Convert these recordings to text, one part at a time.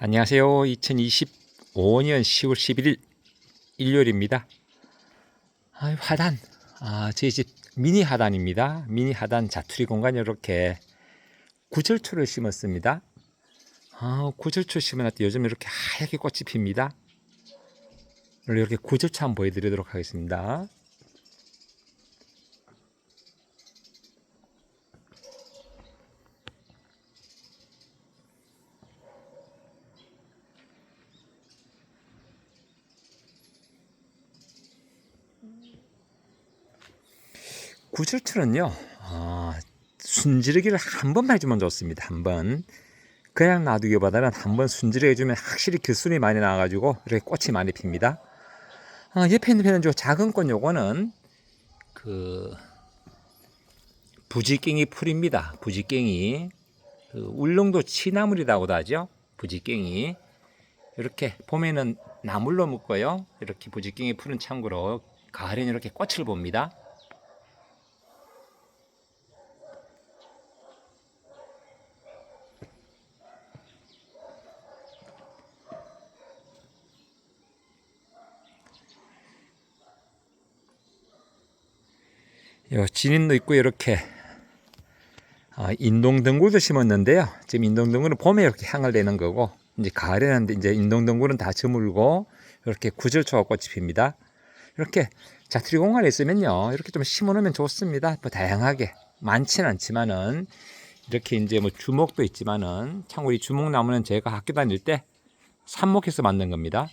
안녕하세요. 2025년 10월 11일 일요일입니다. 아, 화단. 아, 저희 집 미니 화단입니다. 미니 화단 자투리 공간에 이렇게 구절초를 심었습니다. 아, 구절초 심어놨더니 요즘 이렇게 하얗게 꽃이 핍니다. 이렇게 구절초 한번 보여드리도록 하겠습니다. 구절초는요, 아, 순지르기를 한 번만 해주면 좋습니다. 한 번. 그냥 놔두기보다는 한 번 순지르기 해주면 확실히 교순이 많이 나와가지고 이렇게 꽃이 많이 핍니다. 아, 옆에 있는 편은 저 작은 꽃 요거는 그 부지깽이 풀입니다. 부지깽이. 그 울릉도 치나물이라고도 하죠. 부지깽이. 이렇게 봄에는 나물로 묶어요. 이렇게 부지깽이 풀은 참고로 가을에는 이렇게 꽃을 봅니다. 요 진인도 있고 이렇게 아, 인동덩굴도 심었는데요. 지금 인동덩굴은 봄에 이렇게 향을 내는 거고 이제 가을에는 이제 인동덩굴은 다 저물고 이렇게 구절초가 꽃이 핍니다. 이렇게 자투리 공간에 있으면요. 이렇게 좀 심어놓으면 좋습니다. 뭐 다양하게 많지는 않지만은 이렇게 이제 뭐 주목도 있지만은 참고로 이 주목나무는 제가 학교 다닐 때 삽목해서 만든 겁니다.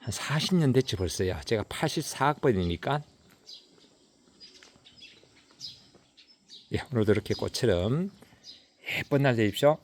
한 40년 됐지 벌써요. 제가 84학번이니까 예, 오늘도 이렇게 꽃처럼 예쁜 날 되십시오.